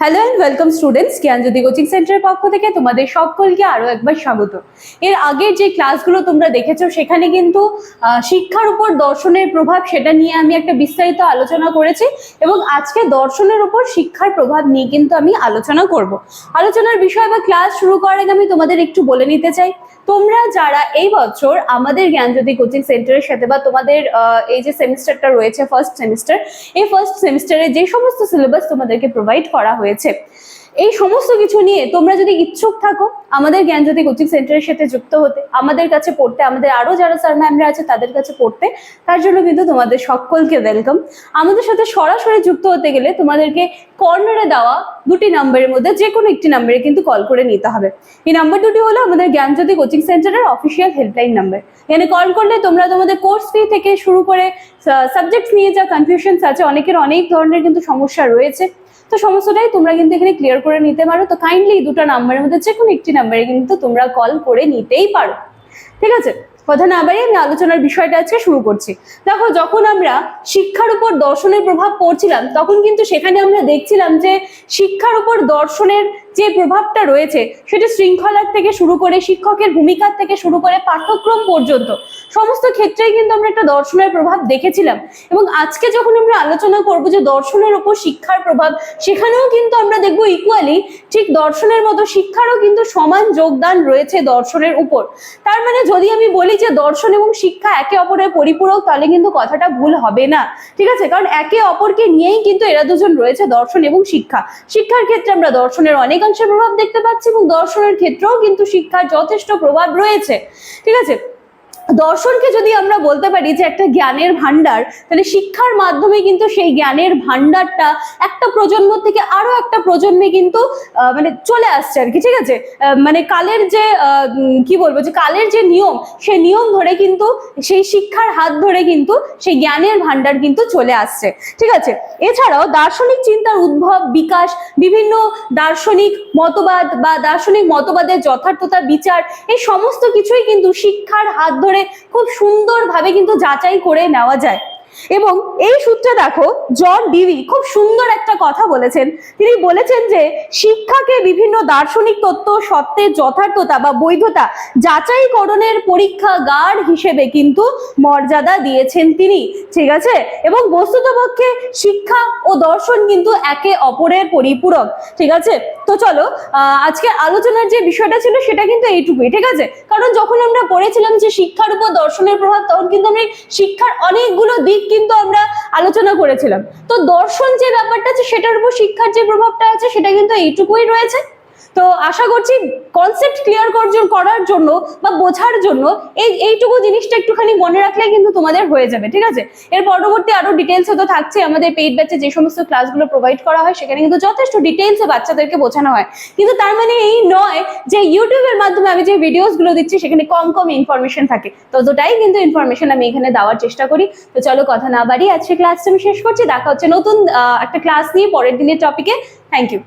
Hello and welcome students Gyanjyoti coaching সেন্টারের পক্ষ থেকে তোমাদের সকলকে আরও একবার স্বাগত। এর আগের যে ক্লাসগুলো তোমরা দেখেছ, সেখানে কিন্তু শিক্ষার উপর দর্শনের প্রভাব সেটা নিয়ে আমি একটা বিস্তারিত আলোচনা করেছি এবং আজকে দর্শনের উপর শিক্ষার প্রভাব নিয়ে কিন্তু আমি আলোচনা করব। আলোচনার বিষয় বা ক্লাস শুরু করার আগে আমি তোমাদের একটু বলে নিতে চাই। তোমরা যারা এই বছর আমাদের জ্ঞানজ্যোতি কোচিং সেন্টারের সাথে বা তোমাদের এই যে সেমিস্টারটা রয়েছে ফার্স্ট সেমিস্টার এই ফার্স্ট সেমিস্টারে যে সমস্ত সিলেবাস তোমাদেরকে প্রোভাইড করা হয়েছে এই সমস্ত কিছু নিয়ে তোমরা যদি ইচ্ছুক থাকো, আমাদের জ্ঞানজ্যোতি কোচিং সেন্টারের সাথে যুক্ত হতে, আমাদের কাছে পড়তে, আমাদের আরও যারা স্যার ম্যামরা আছে তাদের কাছে পড়তে, তার জন্য কিন্তু তোমাদের সকলকে ওয়েলকাম আমাদের সাথে সরাসরি যুক্ত হতে গেলে তোমাদেরকে কর্নারে দেওয়া দুটি নাম্বারের মধ্যে যে কোনো একটি নাম্বারে কিন্তু কল করে নিতে হবে। এই নাম্বার দুটি হলো আমাদের জ্ঞানজ্যোতি কোচিং সেন্টারের অফিসিয়াল হেল্পলাইন নাম্বার এখানে কল করলে তোমরা তোমাদের কোর্স ফি থেকে শুরু করে সাবজেক্ট নিয়ে যা কনফিউশনস আছে, অনেকের অনেক ধরনের কিন্তু সমস্যা রয়েছে। তো সমস্তটাই তোমরা কিন্তু এখানে ক্লিয়ার করে নিতে পারো। তো কাইন্ডলি দুটো নাম্বারের মধ্যে যে কোনো একটি নাম্বারে কিন্তু তোমরা কল করে নিতেই পারো। ঠিক আছে? কথা না বাড়িয়ে আমি আলোচনার বিষয়টা আজকে শুরু করছি। দেখো, যখন আমরা শিক্ষার উপর দর্শনের প্রভাব পড়ছিলাম, তখন কিন্তু সেখানে আমরা দেখছিলাম যে শিক্ষার উপর দর্শনের যে প্রভাবটা রয়েছে, সেটা শৃঙ্খলার থেকে শুরু করে শিক্ষকের ভূমিকার থেকে শুরু করে পাঠ্যক্রম পর্যন্ত, সমস্ত ক্ষেত্রেই কিন্তু আমরা একটা দর্শনের প্রভাব দেখেছিলাম। এবং আজকে যখন আমরা আলোচনা করব যে দর্শনের উপর শিক্ষার প্রভাব, সেখানেও কিন্তু আমরা দেখব ইকুয়ালি ঠিক দর্শনের মতো শিক্ষারও কিন্তু সমান যোগদান রয়েছে দর্শনের উপর। তার মানে যদি আমি বলি যে দর্শন এবং শিক্ষা একে অপরের পরিপূরক, তাহলে কিন্তু কথাটা ভুল হবে না। ঠিক আছে? কারণ একে অপরকে নিয়েই কিন্তু এরা দুজন রয়েছে দর্শন এবং শিক্ষা। শিক্ষার ক্ষেত্রে আমরা দর্শনের অনেকাংশে প্রভাব দেখতে পাচ্ছি এবং দর্শনের ক্ষেত্রেও কিন্তু শিক্ষার যথেষ্ট প্রভাব রয়েছে। ঠিক আছে? দর্শনকে যদি আমরা বলতে পারি যে একটা জ্ঞানের ভান্ডার তাহলে শিক্ষার মাধ্যমে কিন্তু সেই জ্ঞানের ভান্ডারটা একটা প্রজন্ম থেকে আরও একটা প্রজন্মে কিন্তু মানে চলে আসছে আর কি, ঠিক আছে? মানে কালের যে কি বলব যে কালের যে নিয়ম সেই নিয়ম ধরে কিন্তু, সেই শিক্ষার হাত ধরে কিন্তু সেই জ্ঞানের ভান্ডার কিন্তু চলে আসছে, ঠিক আছে? এছাড়াও দার্শনিক চিন্তার উদ্ভব, বিকাশ, বিভিন্ন দার্শনিক মতবাদ বা দার্শনিক মতবাদের যথার্থতা, বিচার, এই সমস্ত কিছুই কিন্তু শিক্ষার হাত ধরে খুব সুন্দরভাবে কিন্তু যাচাই করে নেওয়া যায়। এবং এই সূত্রে দেখো জন ডিভি খুব সুন্দর একটা কথা বলেছেন। তিনি বলেছেন যে, শিক্ষাকে বিভিন্ন দার্শনিক তত্ত্ব, সত্যের যথার্থতা বা বৈধতা যাচাইকরণের পরীক্ষাগার হিসেবে কিন্তু মর্যাদা দিয়েছেন তিনি, ঠিক আছে? এবং বস্তুতপক্ষে শিক্ষা ও দর্শন কিন্তু একে অপরের পরিপূরক, ঠিক আছে? তো চলো আজকে আলোচনার যে বিষয়টা ছিল সেটা কিন্তু এইটুকুই, ঠিক আছে? কারণ যখন আমরা পড়েছিলাম যে শিক্ষার উপর দর্শনের প্রভাব, তখন কিন্তু আমরা শিক্ষার অনেকগুলো দিক কিন্তু আমরা আলোচনা করেছিলাম। তো দর্শন যে ব্যাপারটা আছে, সেটার উপর শিক্ষার যে প্রভাবটা আছে, সেটা কিন্তু এইটুকুই রয়েছে। তো আশা করছি কনসেপ্ট ক্লিয়ার করার জন্য বা বোঝার জন্য এই এইটুকু জিনিসটা একটুখানি মনে রাখলে কিন্তু তোমাদের হয়ে যাবে, ঠিক আছে? এর পরবর্তী আরও ডিটেলসে তো থাকছে, আমাদের পেইড ব্যাচে যে সমস্ত ক্লাসগুলো প্রোভাইড করা হয়, সেখানে কিন্তু যথেষ্ট ডিটেলসে বাচ্চাদেরকে বোঝানো হয়। কিন্তু তার মানে এই নয় যে ইউটিউবের মাধ্যমে আমি যে ভিডিওসগুলো দিচ্ছি, সেখানে কম কম ইনফরমেশন থাকে। ততটাই কিন্তু ইনফরমেশন আমি এখানে দেওয়ার চেষ্টা করি। তো চলো কথা না বাড়িয়ে আজকে ক্লাসটা আমি শেষ করছি। দেখা হচ্ছে নতুন একটা ক্লাস নিয়ে পরের দিনের টপিকে থ্যাংক ইউ